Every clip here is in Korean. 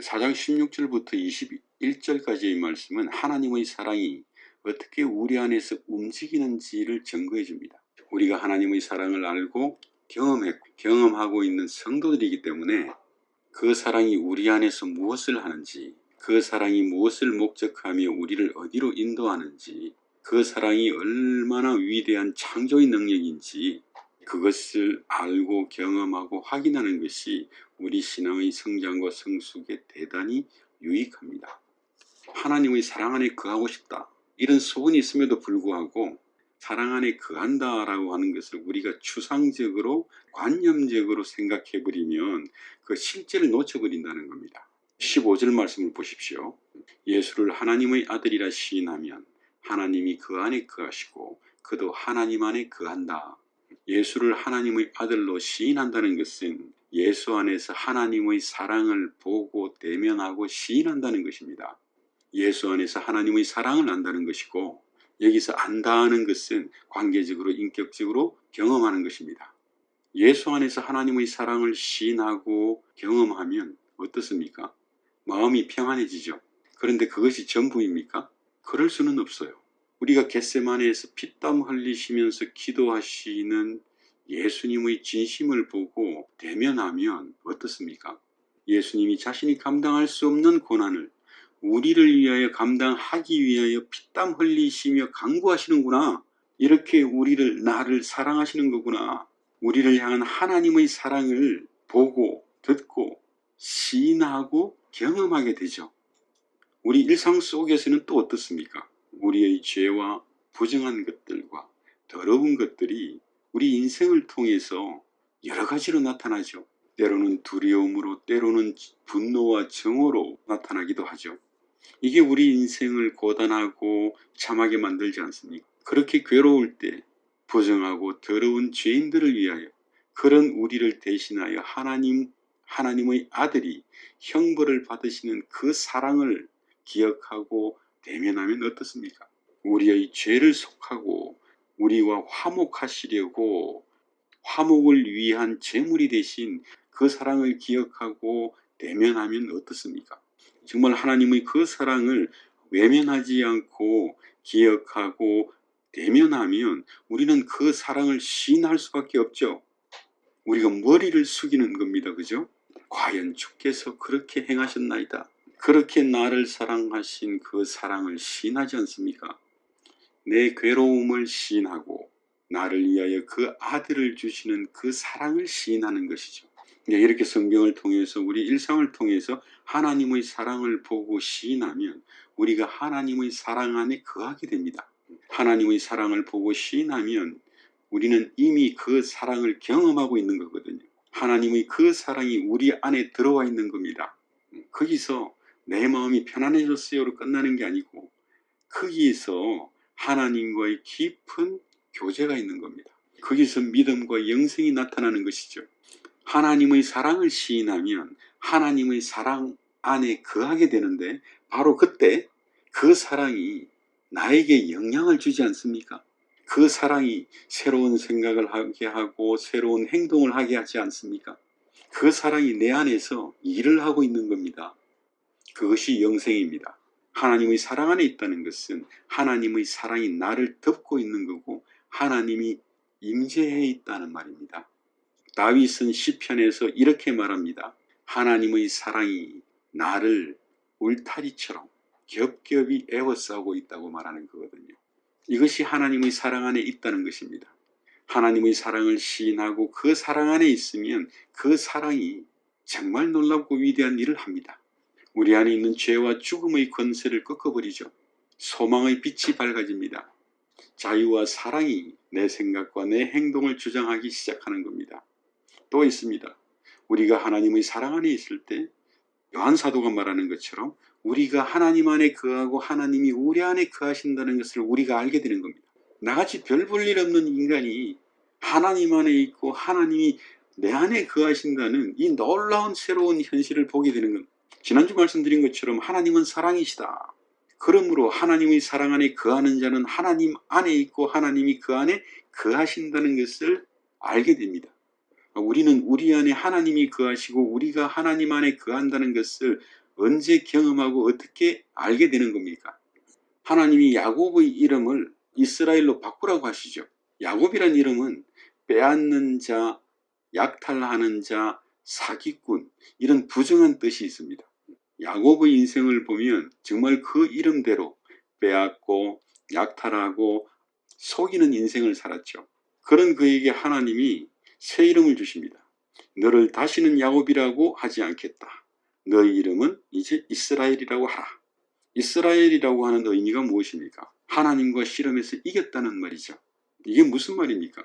4장 16절부터 21절까지의 말씀은 하나님의 사랑이 어떻게 우리 안에서 움직이는지를 증거해 줍니다. 우리가 하나님의 사랑을 알고 경험했고 경험하고 있는 성도들이기 때문에 그 사랑이 우리 안에서 무엇을 하는지 그 사랑이 무엇을 목적하며 우리를 어디로 인도하는지 그 사랑이 얼마나 위대한 창조의 능력인지 그것을 알고 경험하고 확인하는 것이 우리 신앙의 성장과 성숙에 대단히 유익합니다. 하나님의 사랑 안에 거하고 싶다. 이런 소원이 있음에도 불구하고 사랑 안에 거한다라고 하는 것을 우리가 추상적으로 관념적으로 생각해 버리면 그 실제를 놓쳐버린다는 겁니다. 15절 말씀을 보십시오. 예수를 하나님의 아들이라 시인하면 하나님이 그 안에 거하시고 그도 하나님 안에 거한다. 예수를 하나님의 아들로 시인한다는 것은 예수 안에서 하나님의 사랑을 보고 대면하고 시인한다는 것입니다. 예수 안에서 하나님의 사랑을 안다는 것이고 여기서 안다는 것은 관계적으로 인격적으로 경험하는 것입니다. 예수 안에서 하나님의 사랑을 시인하고 경험하면 어떻습니까? 마음이 평안해지죠. 그런데 그것이 전부입니까? 그럴 수는 없어요. 우리가 겟세마네에서 피땀 흘리시면서 기도하시는 예수님의 진심을 보고 대면하면 어떻습니까? 예수님이 자신이 감당할 수 없는 고난을 우리를 위하여 감당하기 위하여 피땀 흘리시며 강구하시는구나. 이렇게 우리를 나를 사랑하시는 거구나. 우리를 향한 하나님의 사랑을 보고 듣고 시인하고 경험하게 되죠. 우리 일상 속에서는 또 어떻습니까? 우리의 죄와 부정한 것들과 더러운 것들이 우리 인생을 통해서 여러 가지로 나타나죠. 때로는 두려움으로, 때로는 분노와 정오로 나타나기도 하죠. 이게 우리 인생을 고단하고 참하게 만들지 않습니까? 그렇게 괴로울 때 부정하고 더러운 죄인들을 위하여 그런 우리를 대신하여 하나님, 하나님의 아들이 형벌을 받으시는 그 사랑을 기억하고 대면하면 어떻습니까? 우리의 죄를 속하고 우리와 화목하시려고 화목을 위한 제물이 되신 그 사랑을 기억하고 대면하면 어떻습니까? 정말 하나님의 그 사랑을 외면하지 않고 기억하고 대면하면 우리는 그 사랑을 시인할 수밖에 없죠. 우리가 머리를 숙이는 겁니다. 그죠? 과연 주께서 그렇게 행하셨나이다. 그렇게 나를 사랑하신 그 사랑을 시인하지 않습니까? 내 괴로움을 시인하고 나를 위하여 그 아들을 주시는 그 사랑을 시인하는 것이죠. 이렇게 성경을 통해서 우리 일상을 통해서 하나님의 사랑을 보고 시인하면 우리가 하나님의 사랑 안에 거하게 됩니다. 하나님의 사랑을 보고 시인하면 우리는 이미 그 사랑을 경험하고 있는 거거든요. 하나님의 그 사랑이 우리 안에 들어와 있는 겁니다. 거기서 내 마음이 편안해졌어요로 끝나는 게 아니고 거기에서 하나님과의 깊은 교제가 있는 겁니다. 거기서 믿음과 영생이 나타나는 것이죠. 하나님의 사랑을 시인하면 하나님의 사랑 안에 거하게 되는데 바로 그때 그 사랑이 나에게 영향을 주지 않습니까? 그 사랑이 새로운 생각을 하게 하고 새로운 행동을 하게 하지 않습니까? 그 사랑이 내 안에서 일을 하고 있는 겁니다. 그것이 영생입니다. 하나님의 사랑 안에 있다는 것은 하나님의 사랑이 나를 덮고 있는 거고 하나님이 임재해 있다는 말입니다. 다윗은 시편에서 이렇게 말합니다. 하나님의 사랑이 나를 울타리처럼 겹겹이 에워싸고 있다고 말하는 거거든요. 이것이 하나님의 사랑 안에 있다는 것입니다. 하나님의 사랑을 시인하고 그 사랑 안에 있으면 그 사랑이 정말 놀랍고 위대한 일을 합니다. 우리 안에 있는 죄와 죽음의 권세를 꺾어버리죠. 소망의 빛이 밝아집니다. 자유와 사랑이 내 생각과 내 행동을 주장하기 시작하는 겁니다. 또 있습니다. 우리가 하나님의 사랑 안에 있을 때 요한 사도가 말하는 것처럼 우리가 하나님 안에 거하고 하나님이 우리 안에 거하신다는 것을 우리가 알게 되는 겁니다. 나같이 별 볼 일 없는 인간이 하나님 안에 있고 하나님이 내 안에 거하신다는 이 놀라운 새로운 현실을 보게 되는 겁니다. 지난주 말씀드린 것처럼 하나님은 사랑이시다. 그러므로 하나님의 사랑 안에 거하는 자는 하나님 안에 있고 하나님이 그 안에 거하신다는 것을 알게 됩니다. 우리는 우리 안에 하나님이 거하시고 우리가 하나님 안에 거한다는 것을 언제 경험하고 어떻게 알게 되는 겁니까? 하나님이 야곱의 이름을 이스라엘로 바꾸라고 하시죠. 야곱이란 이름은 빼앗는 자, 약탈하는 자, 사기꾼 이런 부정한 뜻이 있습니다. 야곱의 인생을 보면 정말 그 이름대로 빼앗고 약탈하고 속이는 인생을 살았죠. 그런 그에게 하나님이 새 이름을 주십니다. 너를 다시는 야곱이라고 하지 않겠다. 너의 이름은 이제 이스라엘이라고 하라. 이스라엘이라고 하는 의미가 무엇입니까? 하나님과 실험에서 이겼다는 말이죠. 이게 무슨 말입니까?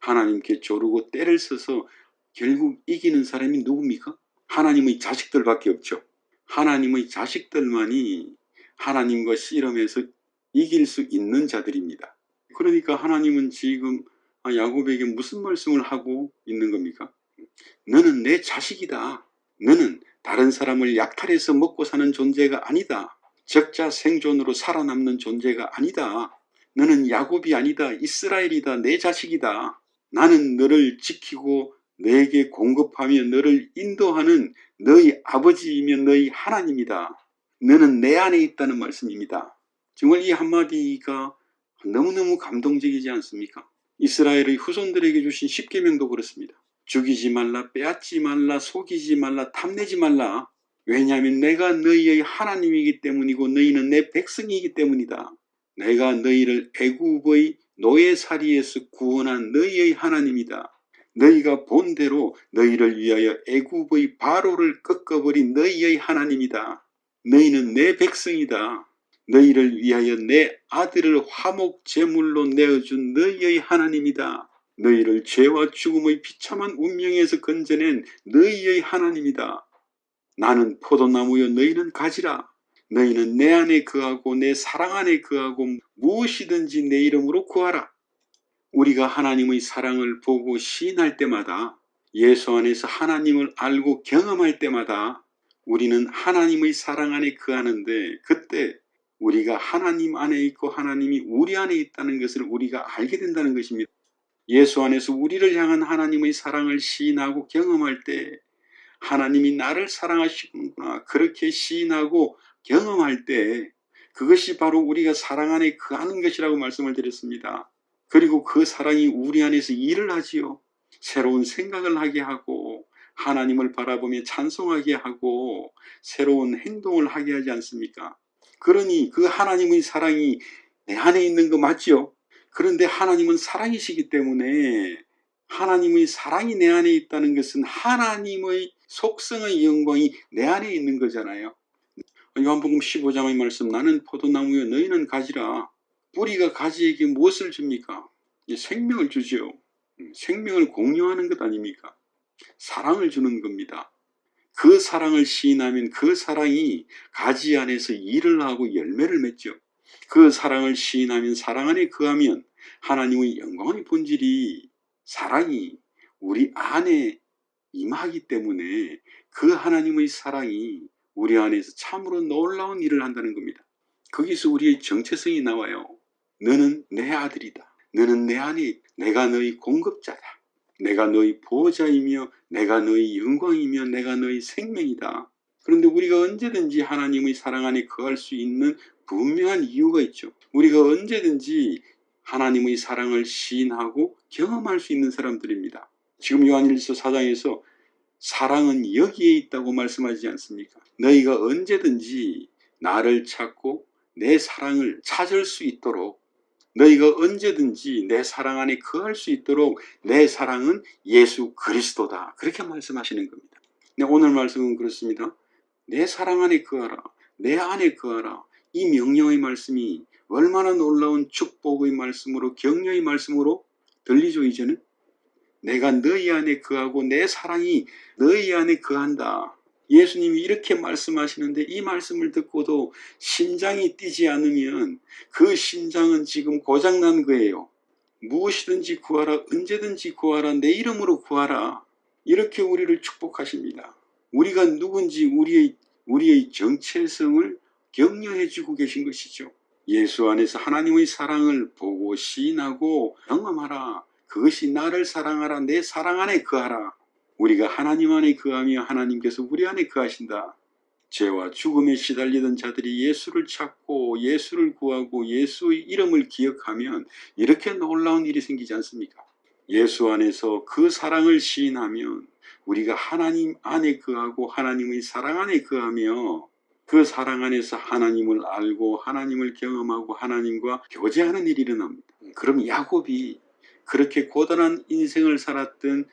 하나님께 조르고 때를 써서 결국 이기는 사람이 누굽니까? 하나님의 자식들밖에 없죠. 하나님의 자식들만이 하나님과 씨름해서 이길 수 있는 자들입니다. 그러니까 하나님은 지금 야곱에게 무슨 말씀을 하고 있는 겁니까? 너는 내 자식이다. 너는 다른 사람을 약탈해서 먹고 사는 존재가 아니다. 적자 생존으로 살아남는 존재가 아니다. 너는 야곱이 아니다. 이스라엘이다. 내 자식이다. 나는 너를 지키고 너에게 공급하며 너를 인도하는 너희 아버지이며 너희 하나님이다. 너는 내 안에 있다는 말씀입니다. 정말 이 한마디가 너무너무 감동적이지 않습니까? 이스라엘의 후손들에게 주신 십계명도 그렇습니다. 죽이지 말라, 빼앗지 말라, 속이지 말라, 탐내지 말라. 왜냐하면 내가 너희의 하나님이기 때문이고 너희는 내 백성이기 때문이다. 내가 너희를 애굽의 노예살이에서 구원한 너희의 하나님이다. 너희가 본 대로 너희를 위하여 애굽의 바로를 꺾어버린 너희의 하나님이다. 너희는 내 백성이다. 너희를 위하여 내 아들을 화목 제물로 내어준 너희의 하나님이다. 너희를 죄와 죽음의 비참한 운명에서 건져낸 너희의 하나님이다. 나는 포도나무여 너희는 가지라. 너희는 내 안에 거하고 내 사랑 안에 거하고 무엇이든지 내 이름으로 구하라. 우리가 하나님의 사랑을 보고 시인할 때마다 예수 안에서 하나님을 알고 경험할 때마다 우리는 하나님의 사랑 안에 거하는데 그때 우리가 하나님 안에 있고 하나님이 우리 안에 있다는 것을 우리가 알게 된다는 것입니다. 예수 안에서 우리를 향한 하나님의 사랑을 시인하고 경험할 때 하나님이 나를 사랑하시는구나 그렇게 시인하고 경험할 때 그것이 바로 우리가 사랑 안에 거하는 것이라고 말씀을 드렸습니다. 그리고 그 사랑이 우리 안에서 일을 하지요. 새로운 생각을 하게 하고 하나님을 바라보며 찬송하게 하고 새로운 행동을 하게 하지 않습니까? 그러니 그 하나님의 사랑이 내 안에 있는 거 맞죠? 그런데 하나님은 사랑이시기 때문에 하나님의 사랑이 내 안에 있다는 것은 하나님의 속성의 영광이 내 안에 있는 거잖아요. 요한복음 15장의 말씀 나는 포도나무여 너희는 가지라 뿌리가 가지에게 무엇을 줍니까? 생명을 주죠. 음, 생명을 공유하는 것 아닙니까? 사랑을 주는 겁니다. 그 사랑을 시인하면 그 사랑이 가지 안에서 일을 하고 열매를 맺죠. 그 사랑을 시인하면 사랑 안에 거하면 하나님의 영광의 본질이 사랑이 우리 안에 임하기 때문에 그 하나님의 사랑이 우리 안에서 참으로 놀라운 일을 한다는 겁니다. 거기서 우리의 정체성이 나와요. 너는 내 아들이다. 너는 내 안에 내가 너희 공급자다. 내가 너희 보호자이며 내가 너희 영광이며 내가 너희 생명이다. 그런데 우리가 언제든지 하나님의 사랑 안에 거할 수 있는 분명한 이유가 있죠. 우리가 언제든지 하나님의 사랑을 시인하고 경험할 수 있는 사람들입니다. 지금 요한일서 4장에서 사랑은 여기에 있다고 말씀하지 않습니까? 너희가 언제든지 나를 찾고 내 사랑을 찾을 수 있도록 너희가 언제든지 내 사랑 안에 거할 수 있도록 내 사랑은 예수 그리스도다. 그렇게 말씀하시는 겁니다. 네, 오늘 말씀은 그렇습니다. 내 사랑 안에 거하라. 내 안에 거하라. 이 명령의 말씀이 얼마나 놀라운 축복의 말씀으로 격려의 말씀으로 들리죠 이제는? 내가 너희 안에 거하고 내 사랑이 너희 안에 거한다. 예수님이 이렇게 말씀하시는데 이 말씀을 듣고도 심장이 뛰지 않으면 그 심장은 지금 고장난 거예요. 무엇이든지 구하라, 언제든지 구하라, 내 이름으로 구하라. 이렇게 우리를 축복하십니다. 우리가 누군지 우리의, 우리의 정체성을 격려해 주고 계신 것이죠. 예수 안에서 하나님의 사랑을 보고 시인하고 경험하라. 그것이 나를 사랑하라. 내 사랑 안에 거하라. 우리가 하나님 안에 거하며 하나님께서 우리 안에 거하신다. 죄와 죽음에 시달리던 자들이 예수를 찾고 예수를 구하고 예수의 이름을 기억하면 이렇게 놀라운 일이 생기지 않습니까? 예수 안에서 그 사랑을 시인하면 우리가 하나님 안에 거하고 하나님의 사랑 안에 거하며 그 사랑 안에서 하나님을 알고 하나님을 경험하고 하나님과 교제하는 일이 일어납니다. 그럼 야곱이 그렇게 고단한 인생을 살았던 그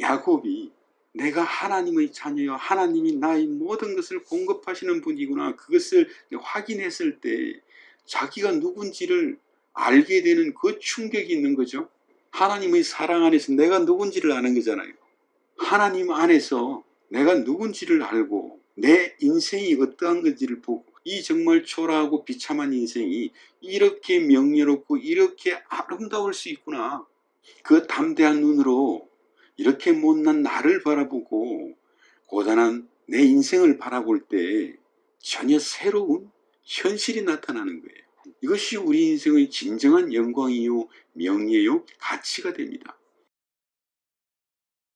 야곱이 내가 하나님의 자녀여 하나님이 나의 모든 것을 공급하시는 분이구나 그것을 확인했을 때 자기가 누군지를 알게 되는 그 충격이 있는 거죠. 하나님의 사랑 안에서 내가 누군지를 아는 거잖아요. 하나님 안에서 내가 누군지를 알고 내 인생이 어떠한 건지를 보고 이 정말 초라하고 비참한 인생이 이렇게 명예롭고 이렇게 아름다울 수 있구나. 그 담대한 눈으로 이렇게 못난 나를 바라보고 고단한 내 인생을 바라볼 때 전혀 새로운 현실이 나타나는 거예요. 이것이 우리 인생의 진정한 영광이요, 명예요, 가치가 됩니다.